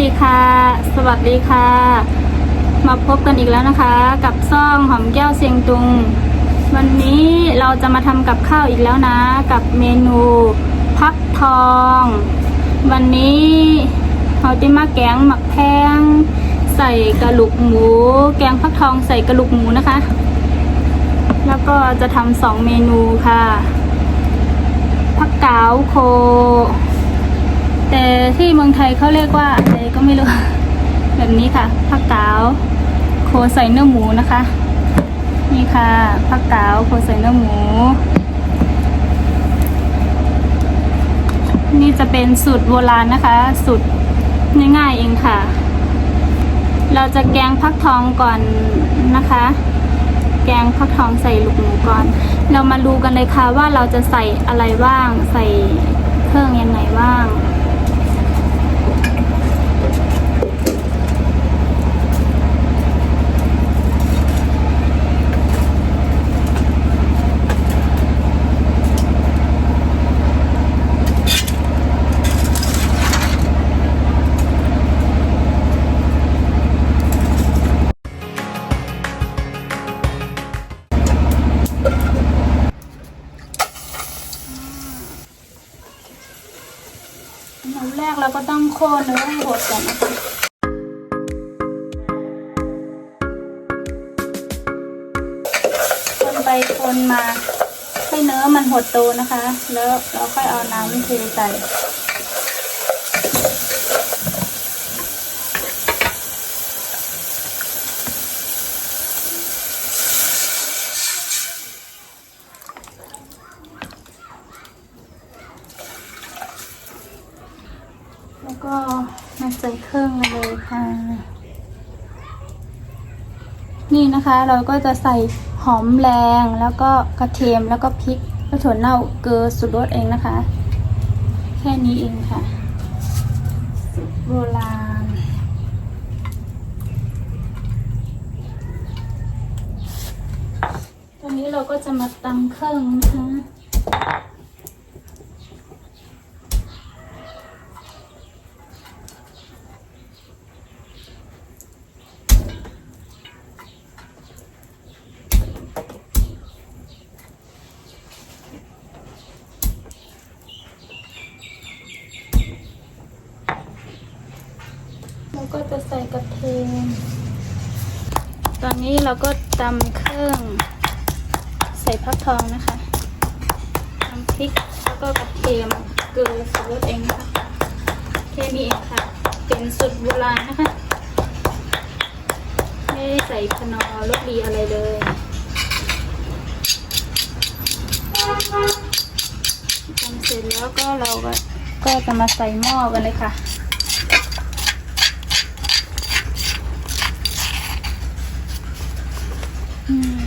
ลีค่ะ สวัสดีค่ะ มาพบกันอีกแล้วนะคะ กับซ่องหอมแก้วเซียงตุง วันนี้เราจะมาทำกับข้าวอีกแล้วนะ กับเมนูพักทอง วันนี้เราจะมาแกงหมักแพง ใส่กระลูกหมู แกงพักทองใส่กระลูกหมูนะคะ แล้วก็จะทำสองเมนูค่ะผักกาวโค แต่ที่เมืองไทยเขาเรียกว่าอะไรก็ไม่รู้ แบบนี้ค่ะผักกาวโคใส่เนื้อหมูนะคะ นี่ค่ะผักกาวโคใส่เนื้อหมู นี่จะเป็นสูตรโบราณนะคะ สูตรง่ายๆเองค่ะ เราจะแกงพักทองก่อนนะคะ แกงฟักทองใส่ลูกหมูก่อน เรามาดูกันเลยค่ะว่าเราจะใส่อะไรบ้าง ใส่เครื่องยังไงบ้าง คนเนื้อให้หดก่อนนะคะคนไปคนมาให้เนื้อมันหดตัวนะคะ แล้วเราค่อยเอาน้ำเทใส่ แล้วก็มา ใส่เครื่องเลยค่ะ นี่นะคะเราก็จะใส่หอมแรงแล้วก็กระเทียมแล้วก็พริกแล้วถั่วเน่าเกลือสุดรสเองนะคะ แค่นี้เองค่ะสูตรโบราณตอนนี้เราก็จะมาตำเครื่องนะคะ แล้วก็จะใส่กระเทียม ตอนนี้เราก็ตำเครื่อง ใส่พักทองนะคะตำพริกแล้วก็กระเทียมเกลือสูตรเองนะคะแค่นี้เองค่ะ เป็นสูตรโบราณนะคะ ไม่ได้ใส่ขนอรสดีอะไรเลยทำเสร็จแล้วก็เราก็ก็จะมาใส่หม้อกันเลยค่ะ อืม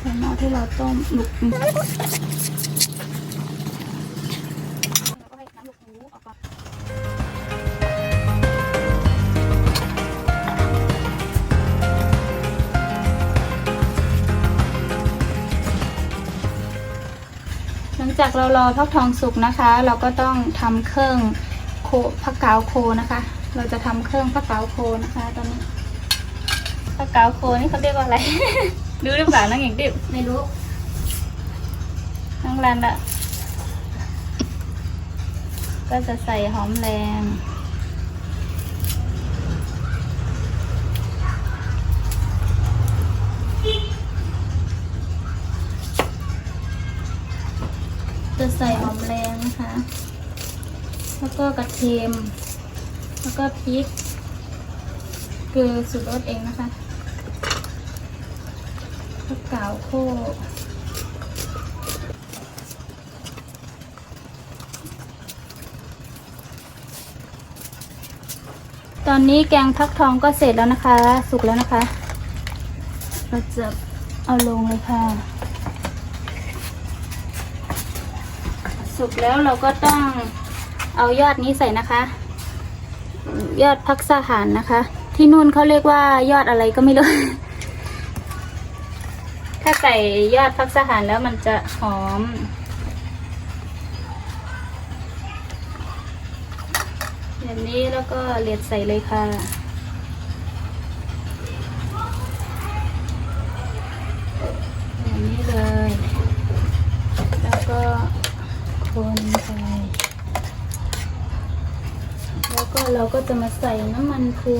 ใส่หม้อ ที่เราต้มลูกหมูแล้วก็ให้น้ำลูกหมูออกก่อนหลังจากเรารอพักทองสุกนะคะ เราก็ต้องทำเครื่องโคผักกาวโคนะคะ เราจะทำเครื่องผักกาวโคนะคะ ตอนนี้ผักกาวโคนี่เขาเรียกว่าอะไร รู้หรือเปล่าน้องหญิงดิบไม่รู้น้องรันอะก็จะใส่หอมแรงจะใส่หอมแรงนะคะ แล้วก็กระเทียม แล้วก็พริก เกลือสูตรรสเองนะคะ ผักกาวโคตอนนี้แกงพักทองก็เสร็จแล้วนะคะ สุกแล้วนะคะ เราจะเอาลงเลยค่ะ สุกแล้วเราก็ต้องเอายอดนี้ใส่นะคะ ยอดพักสหารนะคะ ที่นู่นเขาเรียกว่ายอดอะไรก็ไม่รู้ ถ้าใส่ยอดพักสหารแล้วมันจะหอม แบบนี้แล้วก็เลียดใส่เลยค่ะแบบนี้เลย แล้วก็คนไปแล้วก็เราก็จะมาใส่น้ำมันพู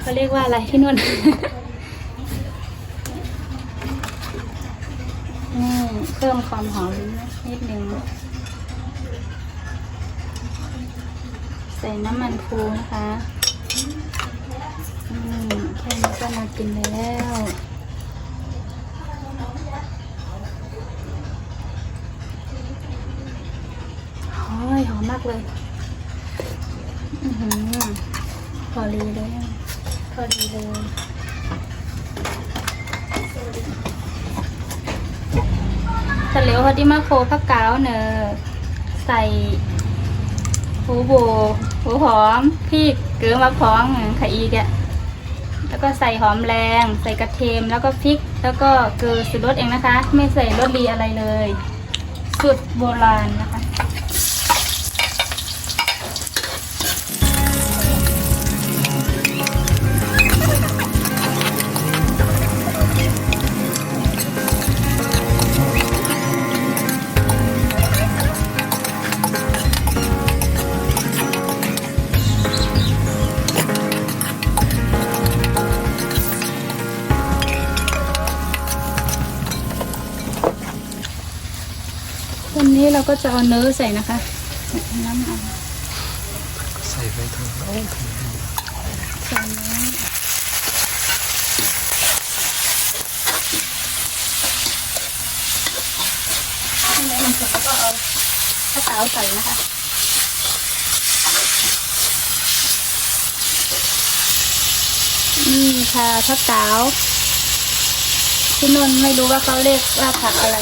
เขาเรียกว่าอะไรที่นู่น นี่เพิ่มความหอมนิดนึง ใส่น้ำมันพูนะคะอืมแค่นี้ก็น่ากินแล้วหอยหอมมากเลยอือหือพอดีเลย พอดีเลย ทะเลวพอดีมาโคผักกาวเนอใส่หูโบหูหอมพริกเกลือมะพร้องไข่อีกอะแล้วก็ใส่หอมแรง ใส่กระเทียมแล้วก็พริก แล้วก็เกลือสุดรสเองนะคะ ไม่ใส่รสดีอะไรเลย สุดโบราณนะคะ นี้เราก็จะเอาเนื้อใส่นะคะน้ำมันใส่ไปเถอะโอ้ยใส่เนื้อแล้วก็เอาข้าวขาใส่นะคะนี่ค่ะผักกาวที่นนท์ไม่รู้ว่าเขาเรียกว่าผักอะไร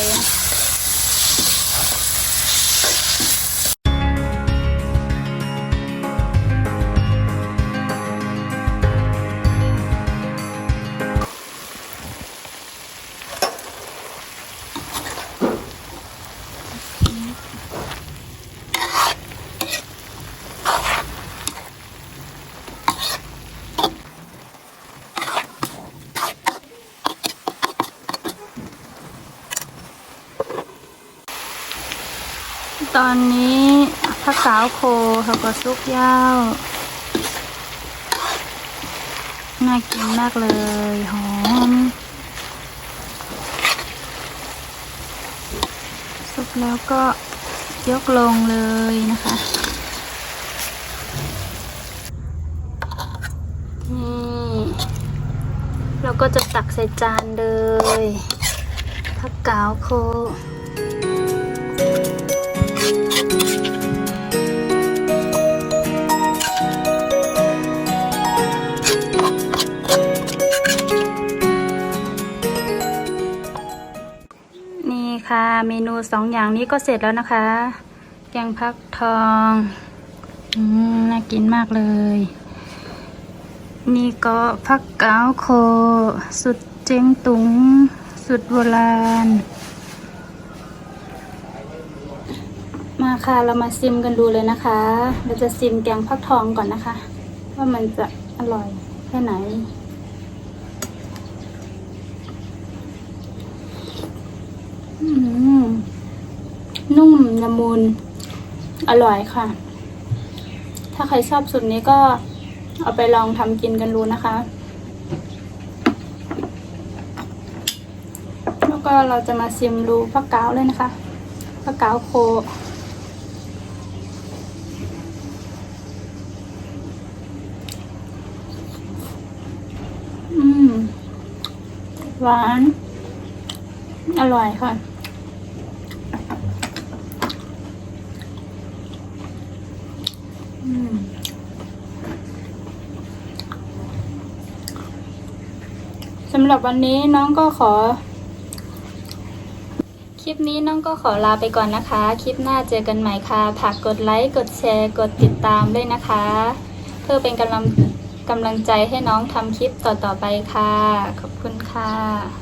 ตอนนี้ผักกาวโคเขาก็ซุกยาวน่ากินมากเลยหอมสุกแล้วก็ยกลงเลยนะคะนี่เราก็จะตักใส่จานเลยผักกาวโค นี่ค่ะ เมนูสองอย่างนี้ก็เสร็จแล้วนะคะ แกงพักทองอน่ากินมากเลย นี่ก็พักเก้าโค สุดเจ๊งตุง สุดโบราณ มาค่ะเรามาซิมกันดูเลยนะคะ เราจะซิมแกงพักทองก่อนนะคะ ว่ามันจะอร่อยแค่ไหน นุ่มละมุนอร่อยค่ะ ถ้าใครชอบสูตรนี้ก็เอาไปลองทำกินกันดูนะคะ แล้วก็เราจะมาชิมดูผักกาวเลยนะคะผักกาวโคอืมหวาน อร่อยค่ะำหรับวันนี้น้องก็ขอ คลิปนี้น้องก็ขอลาไปก่อนนะคะ คลิปหน้าเจอกันใหม่ค่ะฝากกดไลค์กดแชร์ กดติดตามด้วยนะคะ เพื่อเป็นกำลังกำลังใจให้น้องทำคลิปต่อๆไปค่ะ ขอบคุณค่ะ